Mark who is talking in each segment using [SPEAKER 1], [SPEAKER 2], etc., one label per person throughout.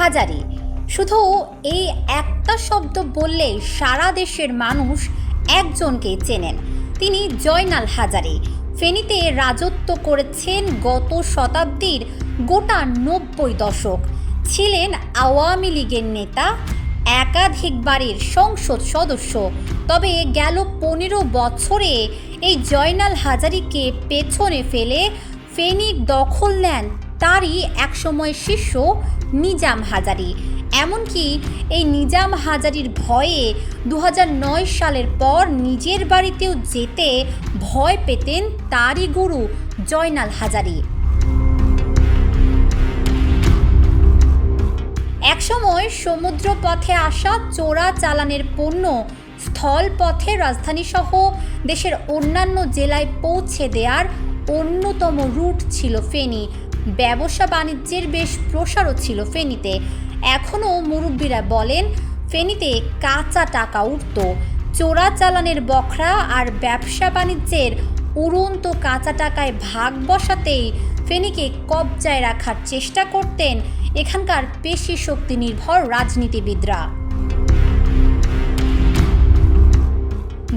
[SPEAKER 1] হাজারি। শুধু এই একটা শব্দ বললে সারা দেশের মানুষ একজনকে চেনেন। তিনি জয়নাল হাজারি। ফেনীতে রাজত্ব করেছেন গত শতাব্দীর গোটা নব্বই দশক। ছিলেন আওয়ামী লীগের নেতা একাধিকবারের সংসদ সদস্য। তবে গেল পনেরো বছরে এই জয়নাল হাজারিকে পেছনে ফেলে ফেনীর দখল নেন তারই একসময় শিষ্য নিজাম হাজারি। এমনকি এই নিজাম হাজারির ভয়ে দু হাজার নয় সালের পর নিজের বাড়িতেও যেতে ভয় পেতেন তারই গুরু জয়নাল হাজারি। একসময় সমুদ্র পথে আসা চোরা চালানের পণ্য স্থল পথে রাজধানী সহ দেশের অন্যান্য জেলায় পৌঁছে দেওয়ার অন্যতম রুট ছিল ফেনী। ব্যবসা বাণিজ্যের বেশ প্রসারও ছিল ফেনীতে। এখনও মুরব্বীরা বলেন, ফেনীতে কাঁচা টাকা উঠত। চোরা চালানের বখরা আর ব্যবসা বাণিজ্যের উড়ন্ত কাঁচা টাকায় ভাগ বসাতেই ফেনীকে কবজায় রাখার চেষ্টা করতেন এখানকার পেশি শক্তি নির্ভর রাজনীতিবিদরা।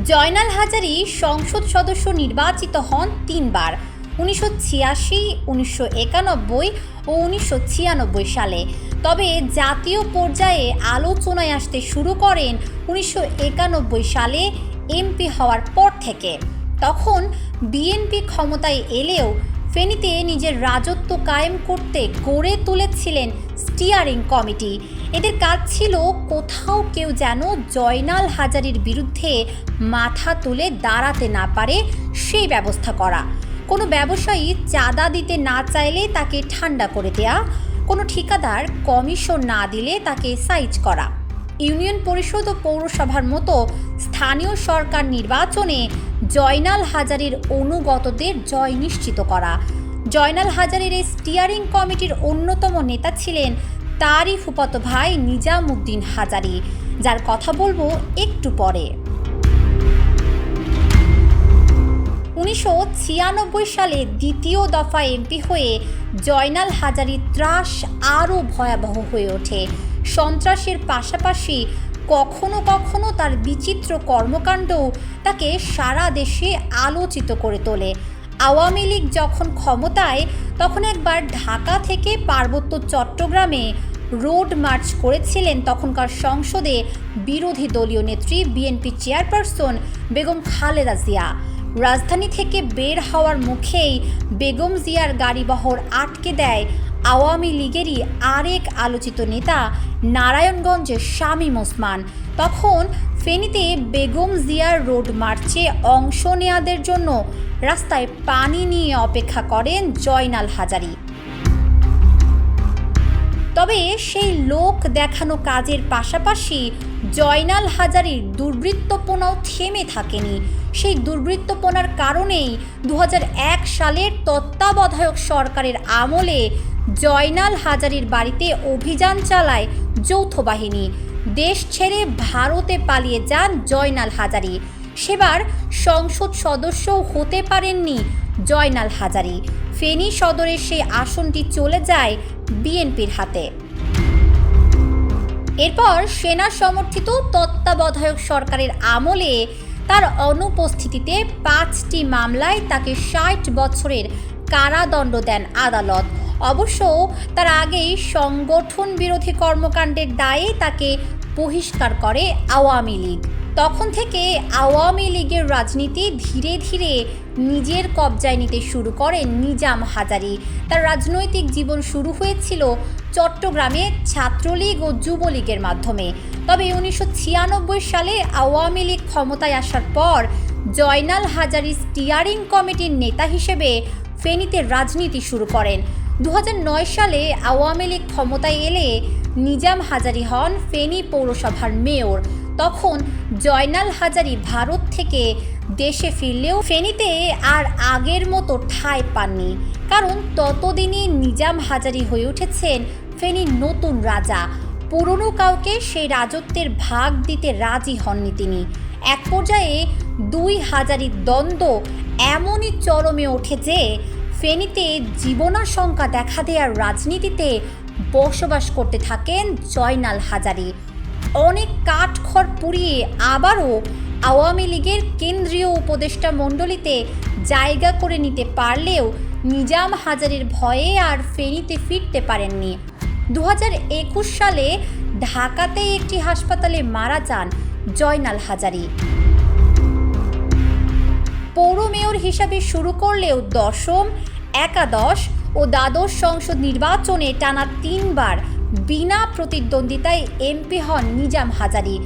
[SPEAKER 1] জয়নাল হাজারি সংসদ সদস্য নির্বাচিত হন তিনবার। উনিশশো ছিয়াশি, উনিশশো একানব্বই ও উনিশশো ছিয়ানব্বই সালে। তবে জাতীয় পর্যায়ে আলোচনায় আসতে শুরু করেন উনিশশো একানব্বই সালে এমপি হওয়ার পর থেকে। তখন বিএনপি ক্ষমতায় এলেও ফেনীতে নিজের রাজত্ব কায়েম করতে গড়ে তুলেছিলেন স্টিয়ারিং কমিটি। এদের কাজ ছিল কোথাও কেউ যেন জয়নাল হাজারির বিরুদ্ধে মাথা তুলে দাঁড়াতে না পারে, সেই ব্যবস্থা করা। কোনো ব্যবসায়ী চাঁদা দিতে না চাইলে তাকে ঠান্ডা করে দেয়া, কোনো ঠিকাদার কমিশন না দিলে তাকে সাইজ করা। ইউনিয়ন পরিষদ ও পৌরসভার মতো স্থানীয় সরকার নির্বাচনে জয়নাল হাজারির অনুগতদের জয় নিশ্চিত করা। জয়নাল হাজারের এই স্টিয়ারিং কমিটির অন্যতম নেতা ছিলেন তারই ফুফাতো ভাই নিজামুদ্দিন হাজারি, যার কথা বলব একটু পরে। ছিয়ানব্বই সালে দ্বিতীয় দফা এমপি হয়ে জয়নাল হাজারি ত্রাস আরও ভয়াবহ হয়ে ওঠে। সন্ত্রাসের পাশাপাশি কখনো কখনো তার বিচিত্র কর্মকাণ্ডও তাকে সারা দেশে আলোচিত করে তোলে। আওয়ামী লীগ যখন ক্ষমতায়, তখন একবার ঢাকা থেকে পার্বত্য চট্টগ্রামে রোড মার্চ করেছিলেন তখনকার সংসদে বিরোধী দলীয় নেত্রী, বিএনপি চেয়ারপারসন বেগম খালেদা জিয়া। রাজধানী থেকে বের হওয়ার মুখেই বেগম জিয়ার গাড়িবহর আটকে দেয় আওয়ামী লীগেরই আরেক আলোচিত নেতা নারায়ণগঞ্জের শামীম ওসমান। তখন ফেনীতে বেগম জিয়ার রোড মার্চে অংশ নেয়াদের জন্য রাস্তায় পানি নিয়ে অপেক্ষা করেন জয়নাল হাজারি। তবে সেই লোক দেখানো কাজের পাশাপাশি জয়নাল হাজারির দুর্বৃত্তপনাও থেমে থাকেনি। সেই দুর্বৃত্তপনার কারণেই দু হাজার এক সালের তত্ত্বাবধায়ক সরকারের আমলে জয়নাল হাজারির বাড়িতে অভিযান চালায় যৌথ বাহিনী। দেশ ছেড়ে ভারতে পালিয়ে যান জয়নাল হাজারি। সেবার সংসদ সদস্যও হতে পারেননি জয়নাল হাজারি। ফেনী সদরের সেই আসনটি চলে যায় বিএনপির হাতে। এরপর সেনা সমর্থিত তত্ত্বাবধায়ক সরকারের আমলে তার অনুপস্থিতিতে পাঁচটি মামলায় তাকে ষাট বছরের কারাদণ্ড দেন আদালত। অবশ্য তার আগেই সংগঠন বিরোধী কর্মকাণ্ডের দায়ে তাকে বহিষ্কার করে আওয়ামী লীগ। তখন থেকে আওয়ামী লীগের রাজনীতি ধীরে ধীরে নিজের কবজায় নিতে শুরু করেন নিজাম হাজারি। তার রাজনৈতিক জীবন শুরু হয়েছিল চট্টগ্রামে ছাত্রলীগ ও যুবলীগের মাধ্যমে। তবে উনিশশো ছিয়ানব্বই সালে আওয়ামী লীগ ক্ষমতায় আসার পর জয়নাল হাজারি স্টিয়ারিং কমিটির নেতা হিসেবে ফেনীতে রাজনীতি শুরু করেন। দু হাজার নয় সালে আওয়ামী লীগ ক্ষমতায় এলে নিজাম হাজারি হন ফেনী পৌরসভার মেয়র। তখন জয়নাল হাজারি ভারত থেকে দেশে ফিরলেও ফেনীতে আর আগের মতো ঠাঁই পাননি। কারণ ততদিনই নিজাম হাজারি হয়ে উঠেছেন ফেনীর নতুন রাজা। পুরনো কাউকে সেই রাজত্বের ভাগ দিতে রাজি হননি তিনি। এক পর্যায়ে দুই হাজারির দ্বন্দ্ব এমনই চরমে ওঠে যে ফেনীতে জীবনাশঙ্কা দেখা দেওয়ার রাজনীতিতে বসবাস করতে থাকেন জয়নাল হাজারি। অনেক কাঠখড় পুড়িয়ে আবারও আওয়ামী লীগের কেন্দ্রীয় উপদেষ্টা মণ্ডলীতে জায়গা করে নিতে পারলেও নিজাম হাজারির ভয়ে আর ফেনীতে ফিরতে পারেননি। দু সালে ঢাকাতে একটি হাসপাতালে মারা যান জয়নাল হাজারি। পৌর মেয়র হিসাবে শুরু করলেও দশম, একাদশ ও দ্বাদশ সংসদ নির্বাচনে টানা তিনবার বিনা প্রতিদ্বন্দ্বিতায় এমপি হন নিজাম হাজারি।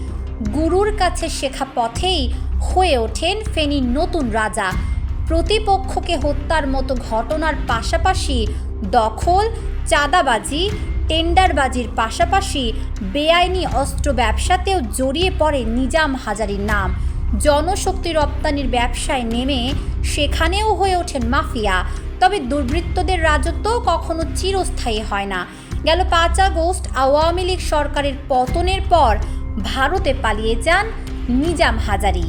[SPEAKER 1] গুরুর কাছে শেখা পথেই হয়ে ওঠেন ফেনীর নতুন রাজা। প্রতিপক্ষকে হত্যার মতো ঘটনার পাশাপাশি দখল, চাঁদাবাজি, টেন্ডারবাজির পাশাপাশি বেআইনি অস্ত্র ব্যবসাতেও জড়িয়ে পড়ে নিজাম হাজারির নাম। জনশক্তি রপ্তানির ব্যবসায় নেমে সেখানেও হয়ে ওঠেন মাফিয়া। তবে দুর্বৃত্তদের রাজত্ব কখনো চিরস্থায়ী হয় না। গেল পাঁচ আগস্ট আওয়ামী লীগ সরকারের পতনের পর ভারতে পালিয়ে যান নিজাম হাজারি।